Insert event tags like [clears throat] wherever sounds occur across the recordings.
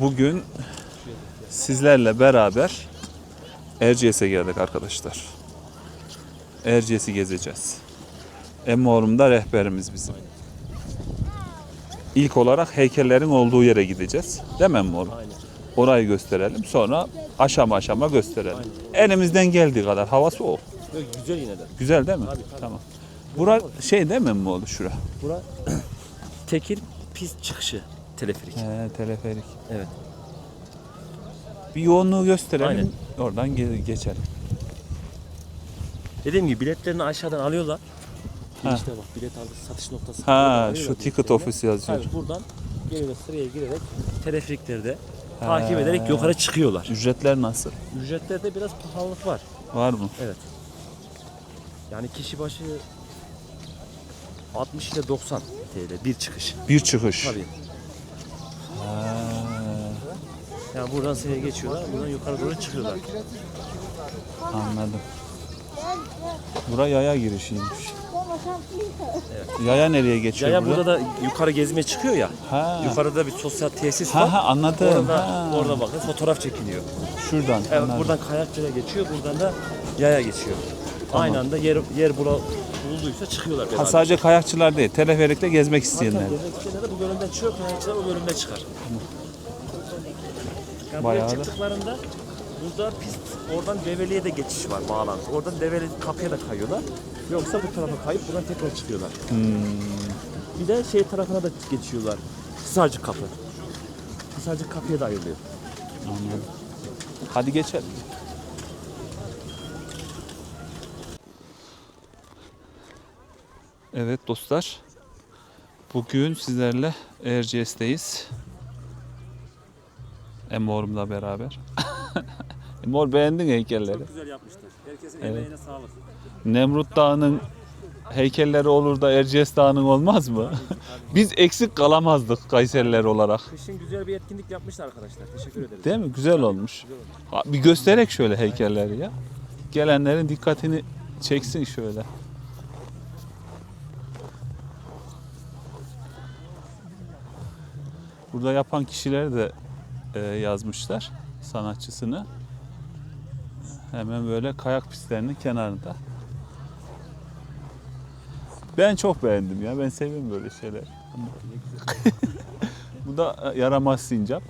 Bugün sizlerle beraber Erciyes'e geldik arkadaşlar. Erciyes'i gezeceğiz. Emmoğlu'm da rehberimiz bizim. İlk olarak heykellerin olduğu yere gideceğiz. Değil mi? Aynen. Orayı gösterelim. Sonra aşama aşama gösterelim. Elimizden geldiği kadar. Hava soğuk. Yok, güzel yine de. Güzel değil mi? Tabii, tabii. Tamam. Bura şey değil mi Emmoğlu şura? Bura [clears throat] tekil pist çıkışı teleferik. He, teleferik. Evet. Bir yoğunluğu gösterelim. Aynen. Oradan ge- geçelim. Dediğim gibi biletlerini aşağıdan alıyorlar. Girişte bak bilet aldı satış noktası. Ha, alıyorlar şu ticket biletlerini. office yazıyor. Tabii buradan geliyorlar sıraya girerek teleferikleri de takip ederek yukarı çıkıyorlar. Ücretler nasıl? Ücretlerde biraz pahalılık var. Var mı? Evet. Yani kişi başı 60 ile 90 TL bir çıkış. Bir çıkış. Tabii. Ha, Yani buradan sıraya geçiyorlar, buradan yukarı doğru çıkıyorlar. anladım. Bura yaya girişiymiş. Yaya nereye geçiyor Yaya burada? burada da yukarı gezmeye çıkıyor ya. Ha. Yukarıda bir sosyal tesis var. Ha ha anladım. Orada, Ha. orada bakın fotoğraf çekiliyor. Şuradan. Evet, anladım. buradan kayakçıya geçiyor, buradan da yaya geçiyor. Aynı anda yer yer bula, bulduysa çıkıyorlar beraber. Ha, sadece kayakçılar değil, teleferikle gezmek Hatta isteyenler. gezmek isteyenler de bu bölümden çıkıyor, kayakçılar o bölümde çıkar. Yani Bayağı buraya da- çıktıklarında burada pist, oradan Develi'ye de geçiş var bağlantı. Oradan Develi kapıya da kayıyorlar. Yoksa bu tarafa kayıp buradan tekrar çıkıyorlar. Hmm. Bir de şey tarafına da geçiyorlar. Hisarcık kapı. Hisarcık kapıya da ayrılıyor. Hadi geçelim. Evet dostlar. Bugün sizlerle Erciyes'teyiz. Emor'umla beraber. [laughs] Emor beğendin heykelleri. Güzel yapmışlar. Herkesin Evet. emeğine sağlık. Nemrut Dağı'nın heykelleri olur da Erciyes Dağı'nın olmaz mı? [laughs] Biz eksik kalamazdık Kayseriler olarak. Kışın güzel bir etkinlik yapmışlar arkadaşlar. Teşekkür ederiz. Değil mi? Güzel olmuş. Ha, Bir göstererek şöyle heykelleri ya. Gelenlerin dikkatini çeksin şöyle. Burada yapan kişiler de e, yazmışlar sanatçısını. Hemen böyle kayak pistlerinin kenarında. Ben çok beğendim ya. Ben seviyorum böyle şeyler. Bu da e, yaramaz sincap.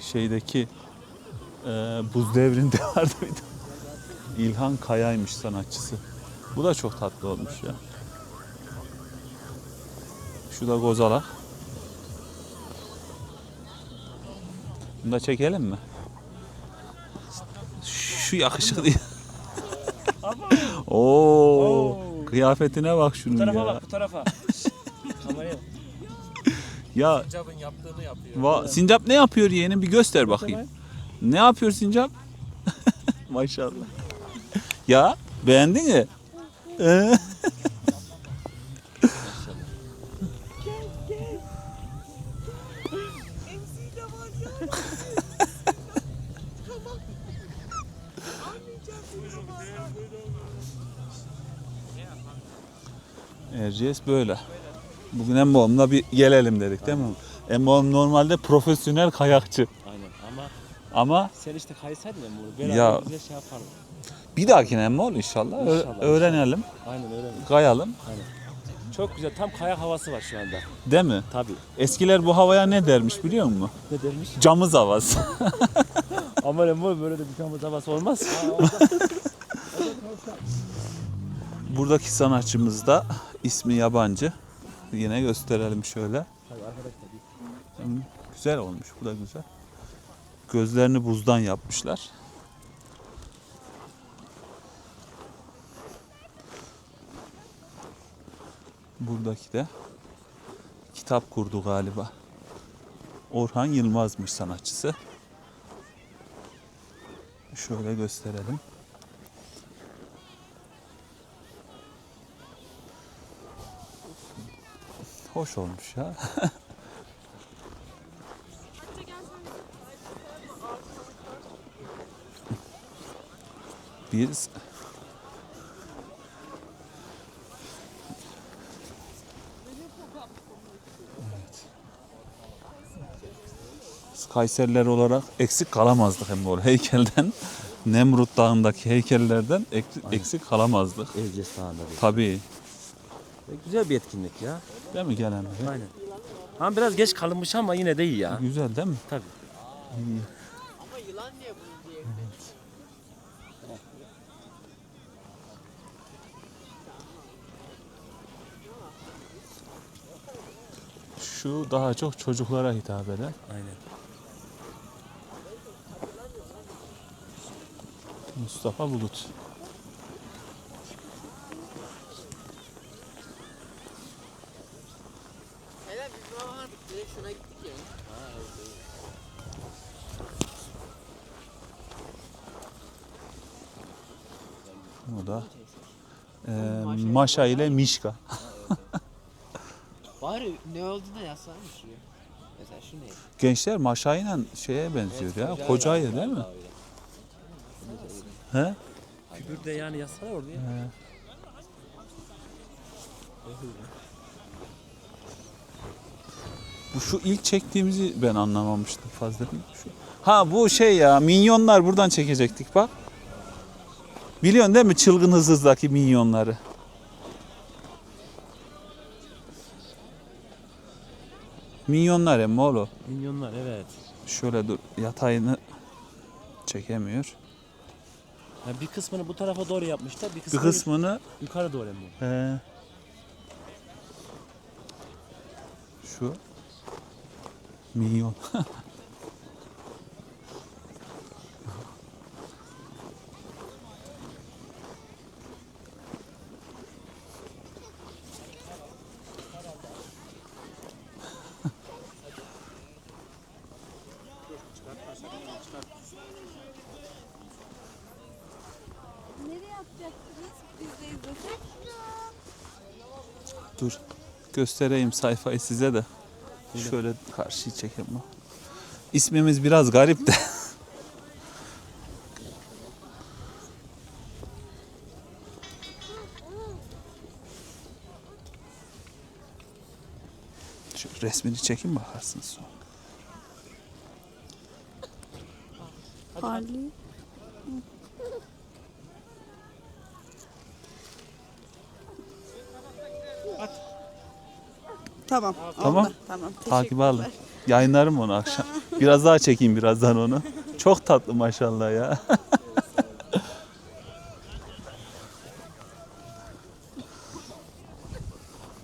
şeydeki e, buz devrinde [laughs] vardı bir de. İlhan Kaya'ymış sanatçısı. Bu da çok tatlı olmuş ya. Şu da Gozalak. Bunu da çekelim mi? Şu yakışıklı. [laughs] Oo, kıyafetine bak şunun Bu tarafa ya. bak bu tarafa. [laughs] Kameraya. Ya Sincap'ın yaptığını yapıyor. Va Sincap ne yapıyor yeğenim bir göster bakayım. Ne yapıyor Sincap? [laughs] Maşallah. ya beğendin mi? Ee? Erciyes böyle. Bugün Emmoğlu'na bir gelelim dedik değil mi? Emmoğlu normalde profesyonel kayakçı. Aynen ama Ama sen işte kaysaydın. Beraber Ya. şey yapardın. Bir dahakine Emmoğlu inşallah, Ö- İnşallah, öğrenelim, Aynen öyle. kayalım. Çok güzel tam kayak havası var şu anda. Değil mi? Tabii. Eskiler bu havaya ne dermiş biliyor musun? Ne dermiş? Camız havası. Ama lan bu böyle de bir kamera havası olmaz. [laughs] Buradaki sanatçımız da ismi yabancı. Yine gösterelim şöyle. Güzel olmuş. Bu da güzel. Gözlerini buzdan yapmışlar. Buradaki de kitap kurdu galiba. Orhan Yılmaz'mış sanatçısı. Şöyle gösterelim. Hoş olmuş ya. [laughs] Biz Kayseriler olarak eksik kalamazdık hem böyle heykelden. [laughs] Nemrut Dağı'ndaki heykellerden ek- eksik kalamazdık. Evces Dağı'nda. Tabii. E, Güzel bir etkinlik ya. Değil mi gelen? Aynen. Ama biraz geç kalınmış ama yine de iyi ya. Güzel değil mi? Tabii. Şu daha çok çocuklara hitap eden. Aynen. Mustafa Bulut. Hele biz baba vardık direkt şuna gittik ya. Ha evet. O da e, Maşa ile Mişka. [laughs] Bari ne olduğunu yazsaymış şuraya. Mesela şu ne? Gençler Maşa ile şeye benziyor ya. Kocayı değil mi? He? Kübür de yani yazsana oraya. Bu şu ilk çektiğimizi ben anlamamıştım fazla. Şu. Ha bu şey ya minyonlar buradan çekecektik bak. Biliyorsun değil mi çılgın hızızdaki minyonları? Minyonlar hem oğlum. Minyonlar evet. Şöyle dur yatayını çekemiyor. Yani bir kısmını bu tarafa doğru yapmışlar, bir Bir kısmını kısmını yukarı doğru mu? he, şu minyon. [laughs] Nereye yapacaksınız? Biz de izlesek. Dur göstereyim sayfayı size de. Şöyle karşıyı çekeyim bak. İsmimiz biraz garip de. Şu resmini çekin bakarsınız sonra. Harley. Tamam. Tamam. oldu. Tamam. Takip alın. Yayınlarım onu akşam. [laughs] Biraz daha çekeyim birazdan onu. Çok tatlı maşallah ya. [laughs]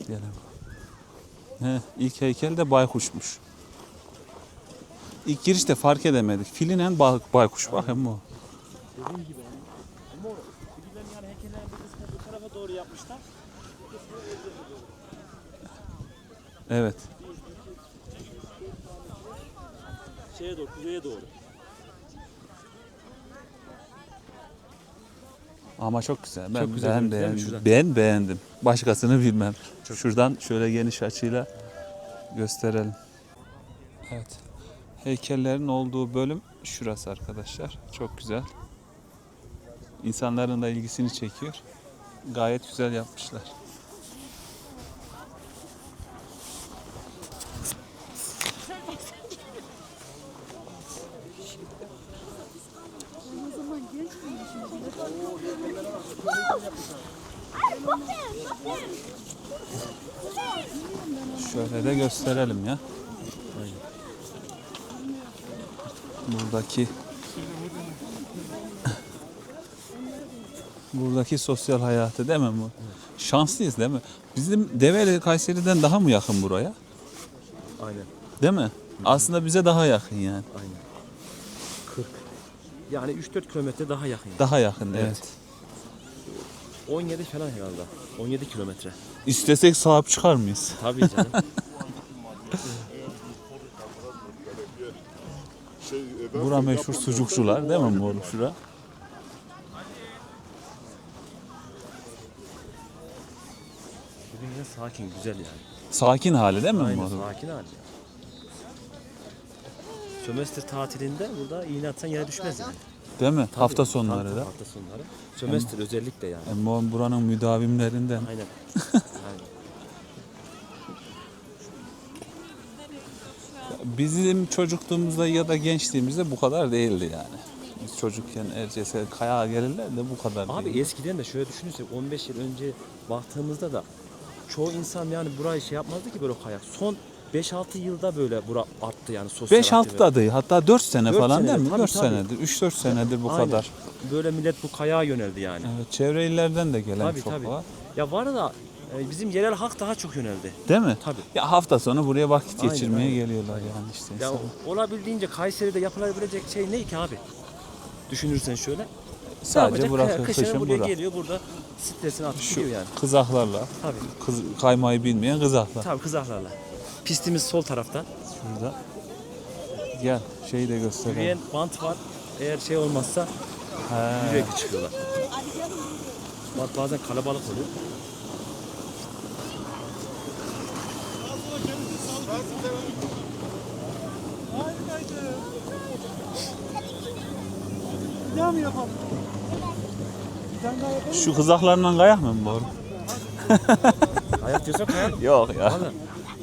Diyelim. He, ilk heykel de baykuşmuş. İlk girişte fark edemedik. Filinen bay, baykuş bak hem o. Dediğim gibi yani. Ama o yani heykellerin bir kısmını bu tarafa doğru yapmışlar. Bir evces ediyorlar. Evet. Şeye doğru, kuzeye doğru. Ama çok güzel. Ben, Çok güzel ben beğendim. Ben beğendim. Başkasını bilmem. Şuradan şöyle geniş açıyla gösterelim. Evet. Heykellerin olduğu bölüm şurası arkadaşlar. Çok güzel. İnsanların da ilgisini çekiyor. Gayet güzel yapmışlar. Şöyle de gösterelim ya. Buradaki [laughs] buradaki sosyal hayatı değil mi bu? Şanslıyız değil mi? Bizim Develi Kayseri'den daha mı yakın buraya? Aynen, Değil mi? Aslında bize daha yakın yani. aynen. 40. Yani 3-4 kilometre daha yakın. Daha yakın evet. Evet. 17 falan herhalde. 17 kilometre. İstesek sahip çıkar mıyız? Tabii canım. [laughs] Bura meşhur sucukçular değil mi bu şura? Bugün yine sakin, güzel yani. Sakin hali değil mi Aynen, bu? sakin hali. Sömestr tatilinde burada iğne atsan yere düşmez yani. Değil mi? Hafta tabii, sonları tabii, da. Hafta sonları. Sömestr özellikle yani. Hem bu- buranın müdavimlerinden. Aynen. [laughs] Bizim çocukluğumuzda ya da gençliğimizde bu kadar değildi yani. Biz çocukken Erciyes'e kayağa gelirler de bu kadar Abi değil. eskiden de şöyle düşünürsek 15 yıl önce baktığımızda da çoğu insan yani burayı şey yapmazdı ki böyle kayak. Son 5-6 yılda böyle bura arttı yani sosyal 5-6 aktivite. da değil hatta 4 sene Dört falan değil mi? tabii, 4 tabii. senedir, 3-4 senedir bu Aynen. kadar. Böyle millet bu kayağa yöneldi yani. Evet, çevre illerden de gelen Tabii çok tabii. var. Ya var da e, bizim yerel halk daha çok yöneldi. Değil mi? Tabii. Ya hafta sonu buraya vakit Aynen, geçirmeye aynen. geliyorlar yani işte. Ya olabildiğince Kayseri'de yapılabilecek şey ne ki abi? Düşünürsen şöyle. Sadece bırakıyor Kışın kışın buraya bura. geliyor burada stresini atıp Şu gidiyor yani. kızaklarla, Tabii. kız, kaymayı bilmeyen kızaklar. Tabii kızaklarla. Pistimiz sol tarafta. Şurada. Gel şeyi de gösterelim. Yürüyen bant var. Eğer şey olmazsa He. yürüyerek çıkıyorlar. Bak bazen kalabalık oluyor. Şu kızaklarla kayak mı bu? arada? Ayak diyorsa kayak. [laughs] Yok ya. Valla.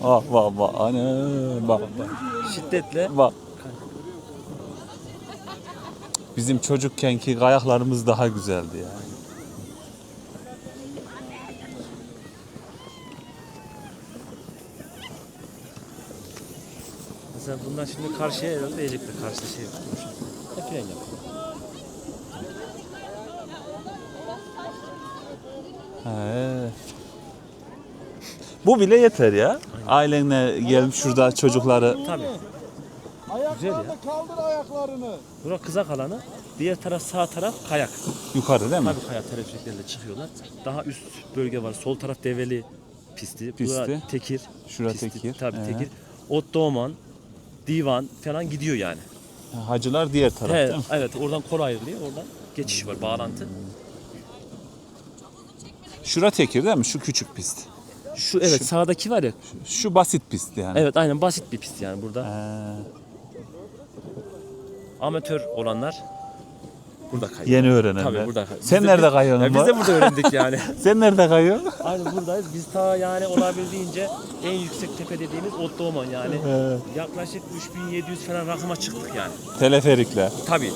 Bak bak bak. Ana bak. Şiddetle Bak. Bizim çocukkenki kayaklarımız daha güzeldi ya. Mesela bundan şimdi karşıya herhalde diyecekler. Karşıda şey var. Hep fren yap. He. Bu bile yeter ya. Ailenle gelip şurada çocukları Tabii. Güzel ya. kaldır ayaklarını. Bura kızak alanı. Diğer taraf sağ taraf kayak. yukarı değil mi? Tabii kayak teleferiklerle çıkıyorlar. Daha üst bölge var. Sol taraf develi pisti. Pisti. Bura tekir. Şura pisti. tekir. Tabii Ee. tekir. Ot Doğman, Divan falan gidiyor yani. Hacılar diğer taraf He, değil mi? evet oradan kol ayrılıyor. Oradan geçiş var, bağlantı. Şura tekir değil mi? Şu küçük pist. Şu evet sağdaki var ya. Şu basit pist yani. Evet aynen basit bir pist yani burada. He. Amatör olanlar burada kayıyor. Yeni öğrenenler. Tabii burada kayıyor. Sen Biz de- nerede kayıyorsun? Ya biz de burada öğrendik yani. [laughs] Sen nerede kayıyorsun? Aynen buradayız. Biz ta yani olabildiğince en yüksek tepe dediğimiz Ottoman yani. Evet. Yaklaşık 3700 falan rakıma çıktık yani. Teleferikle. Tabii.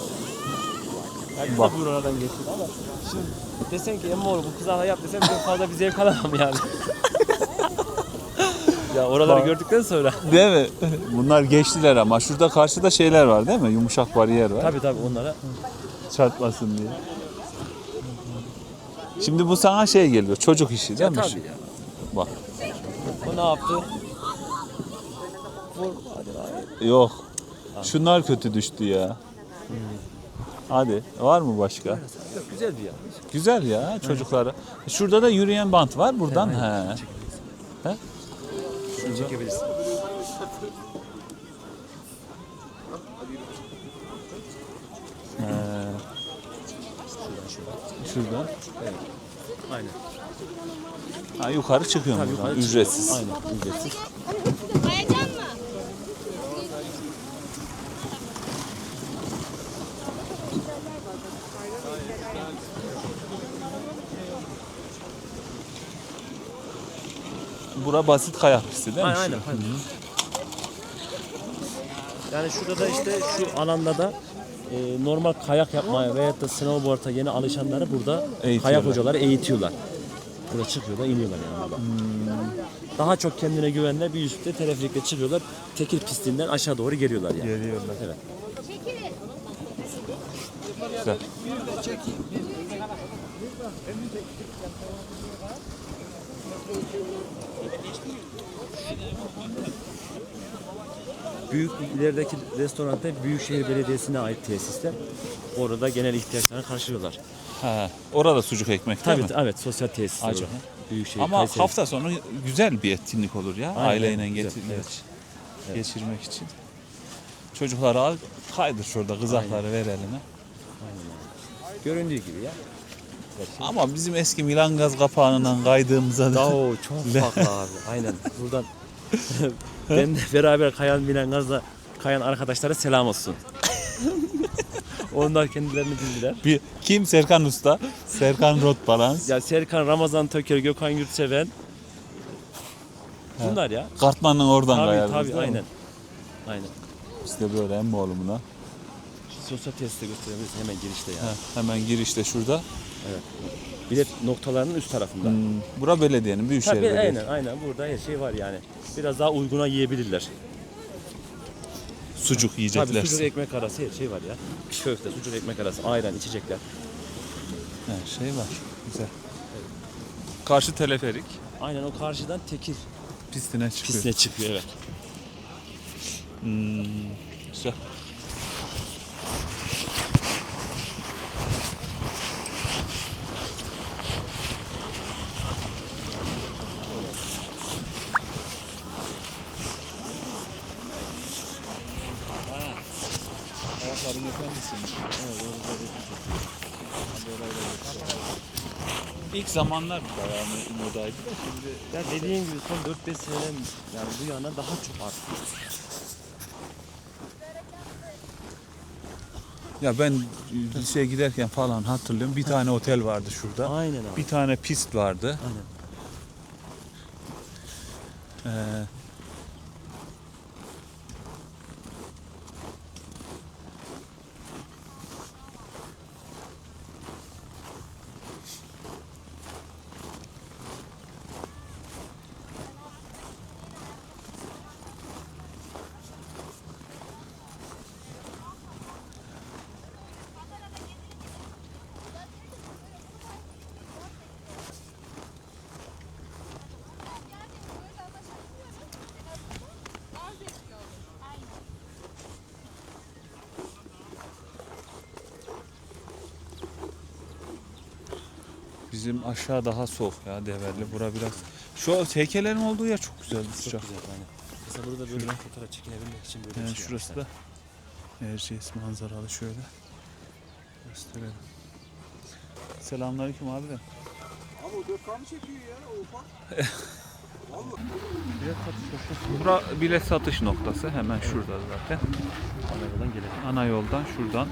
Yani biz Bak. de buradan geçtik ama şimdi desen ki emmi oğlu bu kızarla yap desem ben fazla bir zevk alamam yani. [laughs] ya oraları Bak. gördükten sonra. Değil mi? Bunlar geçtiler ama şurada karşıda şeyler var değil mi? Yumuşak bariyer var. Tabii tabii onlara. Çarpmasın diye. Şimdi bu sana şey geliyor. Çocuk işi değil Ya mi? tabii ya. Bak. O ne yaptı? Vur hadi hadi. Yok. Şunlar kötü düştü ya. Hadi. Var mı başka? Yok, güzel bir yer. Güzel ya çocuklara. Şurada da yürüyen bant var buradan. He. Şunu çekebilirsin. Şuradan. Aynen. Ha, yukarı çıkıyorum Tabii buradan. yukarı çıkıyor. Ücretsiz. Aynen ücretsiz. Kayacan mı? Bura basit kayak pisti değil mi? Aynen, aynen. aynen. Yani şurada da işte şu alanda da e, normal kayak yapmaya veyahut da snowboard'a yeni alışanları burada Eğitiyorlar. kayak hocaları eğitiyorlar. Burada çıkıyorlar, iniyorlar yani burada. Daha çok kendine güvenler bir üstte teleferikle çıkıyorlar. Tekir pistinden aşağı doğru geliyorlar yani. Geliyorlar. Evet. Güzel. Büyük ilerideki restoranda Büyükşehir Belediyesi'ne ait tesisler. Orada genel ihtiyaçlarını karşılıyorlar. Ha, orada sucuk ekmek değil Tabii mi? evet sosyal tesisler. Acı. orada. Büyükşehir Ama Kayseri. hafta sonu güzel bir etkinlik olur ya. Aynen, Aileyle güzel, getir, evet. geç- geçirmek için. Çocukları al, kaydır şurada kızakları ver eline. göründüğü gibi ya. Ama bizim eski Milan gaz kapağından kaydığımıza da Oo çok [laughs] farklı abi. Aynen. Buradan [laughs] ben de beraber kayan Milan Gaz'la kayan arkadaşlara selam olsun. [laughs] Onlar kendilerini bildiler. bir kim Serkan Usta, Serkan Rot Balans, Ya Serkan, Ramazan Töker, Gökhan Yurtseven. Bunlar ya. Kartman'ın oradan Tabii kayarız, tabii aynen. Aynen. De böyle emmi oğlumuna. Sosyal tesiste gösterebiliriz hemen girişte yani. Heh, hemen girişte şurada. Bilet noktalarının üst tarafında. Hmm, bura belediyenin, Büyükşehir Tabii Belediyesi. aynen aynen burada her şey var yani. Biraz daha uyguna yiyebilirler. Sucuk Tabii yiyecekler. sucuk ekmek arası her şey var ya. Köfte, sucuk ekmek arası, ayran, içecekler. Her şey var. Güzel. Karşı teleferik Aynen o karşıdan tekir pistine çıkıyor. pistine çıkıyor evet. Hmm, güzel. Zamanlar bayağı modaydı da şimdi Ya dediğin gibi son 4-5 seneden yani bu yana daha çok arttı. Ya ben liseye giderken falan hatırlıyorum. Bir tane otel vardı şurada. Aynen abi. Bir tane pist vardı. Aynen. Ee, bizim aşağı daha soğuk ya Deverli. Bura biraz. Şu heykellerin olduğu yer çok güzeldi Çok sıcak. güzel aynen. Mesela burada böyle fotoğraf çekilebilmek için böyle Yani bir şey şurası da yapmışlar. Erciyes manzaralı şöyle. Gösterelim. Selamünaleyküm abi de. Abi o dökkanı çekiyor ya o ufak. [laughs] Bura bilet satış noktası hemen şurada zaten. Ana yoldan gelelim. Ana yoldan şuradan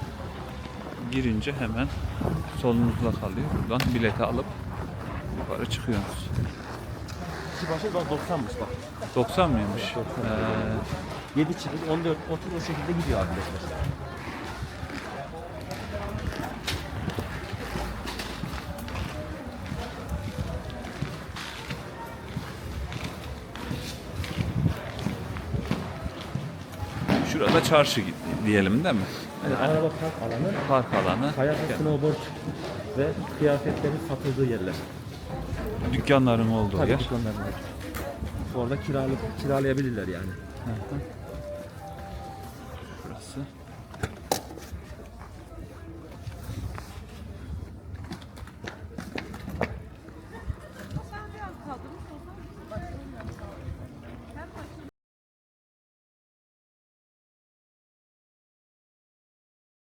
girince hemen solunuzda kalıyor. Buradan bileti alıp yukarı çıkıyorsunuz. Kişi başı bak 90'mış bak. 90 mıymış? Evet, 90. Ee, 7 çıkış 14 30 o şekilde gidiyor arkadaşlar. şurada çarşı diyelim değil mi? Yani araba park alanı, Park alanı. kayak snowboard ve kıyafetlerin satıldığı yerler. Dükkanların olduğu Tabii yer. dükkanların var. Orada kiralı, kiralayabilirler yani. Burası.